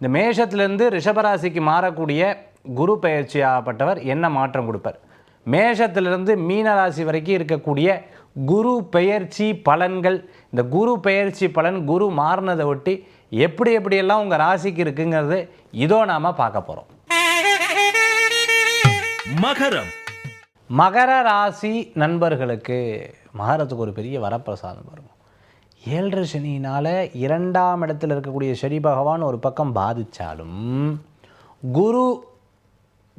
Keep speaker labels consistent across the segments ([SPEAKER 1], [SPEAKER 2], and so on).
[SPEAKER 1] இந்த மேஷத்திலிருந்து ரிஷபராசிக்கு மாறக்கூடிய குரு பெயர்ச்சி ஆகப்பட்டவர் என்ன மாற்றம் கொடுப்பார்? மேஷத்திலிருந்து மீன ராசி வரைக்கும் இருக்கக்கூடிய குரு பெயர்ச்சி பலன்கள் இந்த குரு பெயர்ச்சி பலன் குரு மாறினதை ஒட்டி எப்படி எப்படியெல்லாம் உங்கள் ராசிக்கு இருக்குங்கிறது இதோ நாம் பார்க்க போகிறோம்
[SPEAKER 2] மகரம்.
[SPEAKER 1] மகர ராசி நண்பர்களுக்கு மகரத்துக்கு ஒரு பெரிய வரப்பிரசாதம் வரும். ஏழரை சனினால் இரண்டாம் இடத்தில் இருக்கக்கூடிய சனி பகவான் ஒரு பக்கம் பாதித்தாலும் குரு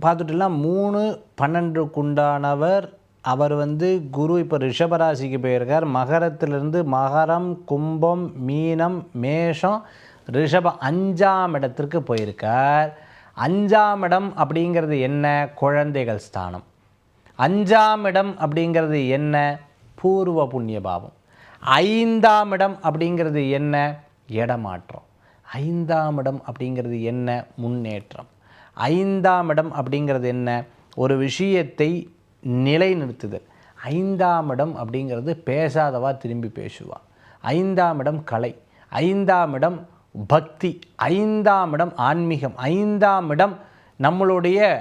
[SPEAKER 1] பார்த்துட்டுலாம் மூணு பன்னெண்டுக்குண்டானவர் அவர் வந்து குரு இப்போ ரிஷபராசிக்கு போயிருக்கார். மகரத்திலிருந்து மகரம் கும்பம் மீனம் மேஷம் ரிஷப அஞ்சாம் இடத்திற்கு போயிருக்கார். அஞ்சாம் இடம் அப்படிங்கிறது என்ன? குழந்தைகள் ஸ்தானம். அஞ்சாம் இடம் அப்படிங்கிறது என்ன? பூர்வ புண்ணிய பாவம். ஐந்தாம் இடம் அப்படிங்கிறது என்ன? இடமாற்றம். ஐந்தாம் இடம் அப்படிங்கிறது என்ன? முன்னேற்றம். ஐந்தாம் இடம் அப்படிங்கிறது என்ன? ஒரு விஷயத்தை நிலைநிறுத்துதல். ஐந்தாம் இடம் அப்படிங்கிறது பேசாதவா திரும்பி பேசுவா. ஐந்தாம் இடம் கலை. ஐந்தாம் இடம் பக்தி. ஐந்தாம் இடம் ஆன்மீகம். ஐந்தாம் இடம் நம்மளுடைய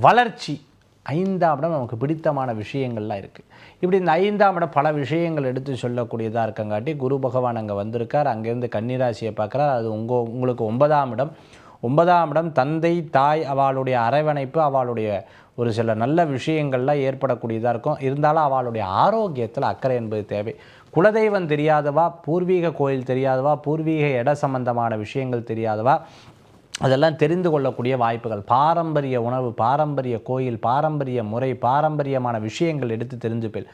[SPEAKER 1] வளர்ச்சி. ஐந்தாம் இடம் நமக்கு பிடித்தமான விஷயங்கள்லாம் இருக்குது இப்படி இந்த ஐந்தாம் இடம் பல விஷயங்கள் எடுத்து சொல்லக்கூடியதாக இருக்கங்காட்டி குரு பகவான் அங்கே வந்திருக்கார். அங்கேருந்து கன்னிராசியை பார்க்குறார். அது உங்கள் உங்களுக்கு ஒன்பதாம் இடம். ஒன்பதாம் இடம் தந்தை தாய் அவளுடைய அரவணைப்பு அவளுடைய ஒரு சில நல்ல விஷயங்கள்லாம் ஏற்படக்கூடியதாக இருக்கும். இருந்தாலும் அவளுடைய ஆரோக்கியத்தில் அக்கறை என்பது தேவை. குலதெய்வம் தெரியாதவா? பூர்வீக கோயில் தெரியாதவா? பூர்வீக இட சம்பந்தமான விஷயங்கள் தெரியாதவா? அதெல்லாம் தெரிந்து கொள்ளக்கூடிய வாய்ப்புகள். பாரம்பரிய உணவு பாரம்பரிய கோயில் பாரம்பரிய முறை பாரம்பரியமான விஷயங்கள் எடுத்து தெரிஞ்சுப்பேன்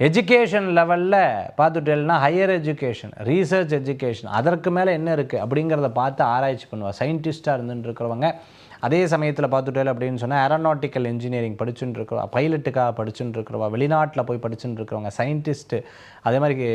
[SPEAKER 1] எஜுகேஷன் லெவலில் பார்த்துட்டேன்னா ஹையர் எஜுகேஷன் ரீசர்ச் எஜுகேஷன் அதற்கு மேலே என்ன இருக்குது அப்படிங்கிறத பார்த்து ஆராய்ச்சி பண்ணுவாள் சயின்டிஸ்ட்டாக இருந்துட்டு இருக்கிறவங்க அதே சமயத்தில் பார்த்துட்டேன் அப்படின்னு சொன்னால் ஏரோநாட்டிக்கல் இன்ஜினியரிங் படிச்சுட்டு இருக்கிறவா பைலட்டுக்காக படிச்சுட்டு இருக்கிறவா வெளிநாட்டில் போய் படிச்சுட்டு இருக்கிறவங்க சயின்டிஸ்ட்டு அதே மாதிரி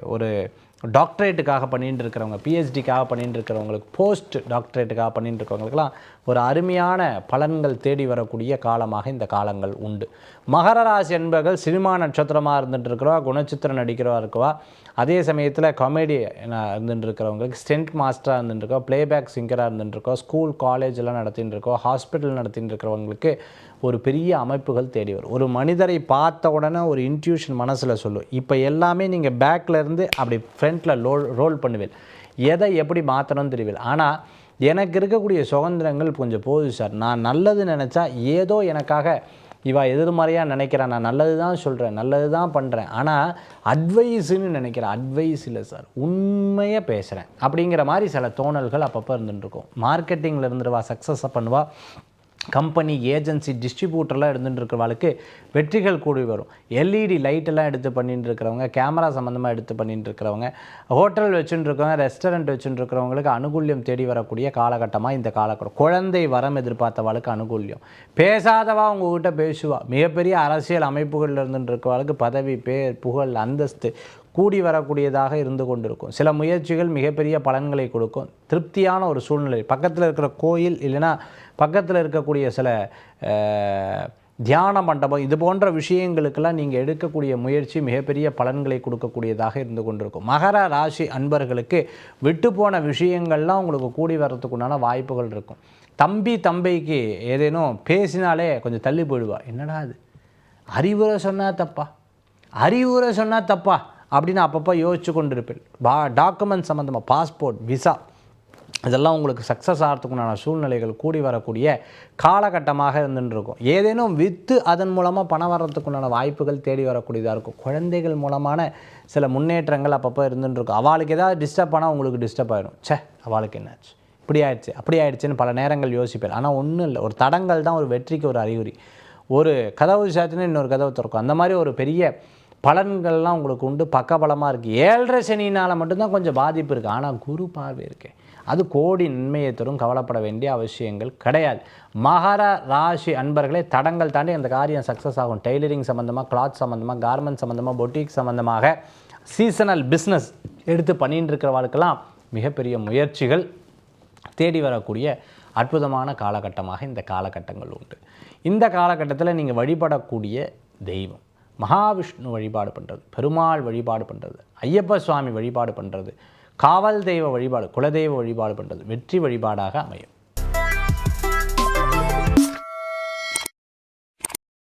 [SPEAKER 1] ஒரு டாக்டரேட்டுக்காக பண்ணிட்டு இருக்கிறவங்க பிஹெச்டிக்காக பண்ணிட்டு இருக்கிறவங்களுக்கு போஸ்ட் டாக்டரேட்டுக்காக பண்ணிட்டு இருக்கிறவங்களுக்குலாம் ஒரு அருமையான பலன்கள் தேடி வரக்கூடிய காலமாக இந்த காலங்கள் உண்டு. மகர ராசி என்பர்கள் சினிமா நட்சத்திரமாக இருந்துட்டு இருக்கிறவா குணச்சித்திரம் நடிக்கிறவா இருக்கவா அதே சமயத்தில் காமெடி இருந்துட்டு இருக்கிறவங்களுக்கு ஸ்டென்ட் மாஸ்டராக இருந்துட்டு இருக்கோம் ப்ளேபேக் சிங்கராக இருந்துட்டு இருக்கோம் ஸ்கூல் காலேஜ் எல்லாம் நடத்திட்டு இருக்கோம் ஹாஸ்பிட்டல் நடத்திட்டு இருக்கிறவங்களுக்கு ஒரு பெரிய அமைப்புகள் தேடி வரும். ஒரு மனிதரை பார்த்த உடனே ஒரு இன்ட்யூஷன் மனசில் சொல்லும் இப்போ எல்லாமே நீங்கள் பேக்கில் இருந்து அப்படி ஃப்ரண்ட்டில் லோல் ரோல் பண்ணுவேன் எதை எப்படி மாற்றணும்னு தெரியவில்லை. ஆனால் எனக்கு இருக்கக்கூடிய சுதந்திரங்கள் கொஞ்சம் போகுது சார் நான் நல்லது நினச்சா ஏதோ எனக்காக இவா எதிர்மறையாக நினைக்கிறேன் நான் நல்லது தான் சொல்கிறேன் நல்லது தான் பண்ணுறேன் ஆனால் அட்வைஸுன்னு நினைக்கிறேன். அட்வைஸ் இல்லை சார் உண்மையாக பேசுகிறேன் அப்படிங்கிற மாதிரி சில தோணல்கள் அப்பப்போ இருந்துட்டுருக்கும் மார்க்கெட்டிங்கில் இருந்துருவா சக்ஸஸை பண்ணுவா. கம்பெனி ஏஜென்சி டிஸ்ட்ரிபியூட்டர்லாம் இருந்துட்டு இருக்கிறவங்களுக்கு வெற்றிகள் கூடி வரும். எல்இடி லைட்டெல்லாம் எடுத்து பண்ணிட்டு இருக்கிறவங்க கேமரா சம்மந்தமாக எடுத்து பண்ணிட்டு இருக்கிறவங்க ஹோட்டல் வச்சுட்டு இருக்கவங்க ரெஸ்டாரண்ட் வச்சுட்டு இருக்கிறவங்களுக்கு அனுகூல்யம் தேடி வரக்கூடிய காலகட்டமாக இந்த காலகட்டம் குழந்தை வரம் எதிர்பார்த்தவாளுக்கு அனுகூல்யம். பேசாதவா உங்ககிட்ட பேசுவா. மிகப்பெரிய அரசியல் அமைப்புகளில் இருந்துட்டு இருக்கிறவளுக்கு பதவி பேர் புகழ் அந்தஸ்து கூடி வரக்கூடியதாக இருந்து கொண்டிருக்கும். சில முயற்சிகள் மிகப்பெரிய பலன்களை கொடுக்கும். திருப்தியான ஒரு சூழ்நிலை. பக்கத்தில் இருக்கிற கோயில் இல்லைன்னா பக்கத்தில் இருக்கக்கூடிய சில தியான மண்டபம் இது போன்ற விஷயங்களுக்கெல்லாம் நீங்கள் எடுக்கக்கூடிய முயற்சி மிகப்பெரிய பலன்களை கொடுக்கக்கூடியதாக இருந்து கொண்டிருக்கும். மகர ராசி அன்பர்களுக்கு விட்டு போன விஷயங்கள்லாம் உங்களுக்கு கூடி வர்றதுக்குண்டான வாய்ப்புகள் இருக்கும். தம்பி தம்பிக்கு ஏதேனும் பேசினாலே கொஞ்சம் தள்ளி போயிடுவா. என்னடா அது அறிவுரை சொன்னால் தப்பா? அறிவுரை சொன்னால் தப்பா? அப்படின்னு அப்பப்போ யோசிச்சு கொண்டு இருப்பேன் பா டாக்குமெண்ட் சம்மந்தமாக பாஸ்போர்ட் விசா இதெல்லாம் உங்களுக்கு சக்ஸஸ் ஆகிறதுக்குண்டான சூழ்நிலைகள் கூடி வரக்கூடிய காலகட்டமாக இருந்துருக்கும் ஏதேனும் விற்று அதன் மூலமாக பணம் வர்றதுக்குண்டான வாய்ப்புகள் தேடி வரக்கூடியதாக இருக்கும். குழந்தைகள் மூலமான சில முன்னேற்றங்கள் அப்பப்போ இருந்துருக்கும் அவளுக்கு ஏதாவது டிஸ்டர்ப் ஆனால் உங்களுக்கு டிஸ்டர்ப் ஆகிடும் சே அவளுக்கு என்னாச்சு? இப்படி ஆயிடுச்சு அப்படி ஆயிடுச்சுன்னு பல நேரங்கள் யோசிப்பேன். ஆனால் ஒன்றும் இல்லை. ஒரு தடங்கள் தான் ஒரு வெற்றிக்கு ஒரு அறிகுறி. ஒரு கதவு சாத்தினா இன்னொரு கதவு திறக்கும். அந்த மாதிரி ஒரு பெரிய பலன்கள்லாம் உங்களுக்கு உண்டு பக்கபலமாக இருக்குது ஏழரை சனினால் மட்டும்தான் கொஞ்சம் பாதிப்பு இருக்குது ஆனால் குரு பார்வை இருக்கே. அது கோடி நன்மையை தரும் கவலைப்பட வேண்டிய அவசியங்கள் கிடையாது. மகர ராசி அன்பர்களே தடங்கள் தாண்டி அந்த காரியம் சக்ஸஸ் ஆகும். டெய்லரிங் சம்மந்தமாக கிளாத் சம்மந்தமாக கார்மெண்ட் சம்மந்தமாக பொட்டிக் சம்மந்தமாக சீசனல் பிஸ்னஸ் எடுத்து பண்ணிட்டு இருக்கிறவர்களுக்கெல்லாம் மிகப்பெரிய முயற்சிகள் தேடி வரக்கூடிய அற்புதமான காலகட்டமாக இந்த காலகட்டங்கள் உண்டு. இந்த காலகட்டத்தில் நீங்கள் வழிபடக்கூடிய தெய்வம் மகாவிஷ்ணு வழிபாடு பண்ணுறது பெருமாள் வழிபாடு பண்ணுறது ஐயப்ப சுவாமி வழிபாடு பண்ணுறது காவல் தெய்வ வழிபாடு குலதெய்வ வழிபாடு பண்ணுறது வெற்றி வழிபாடாக அமையும்.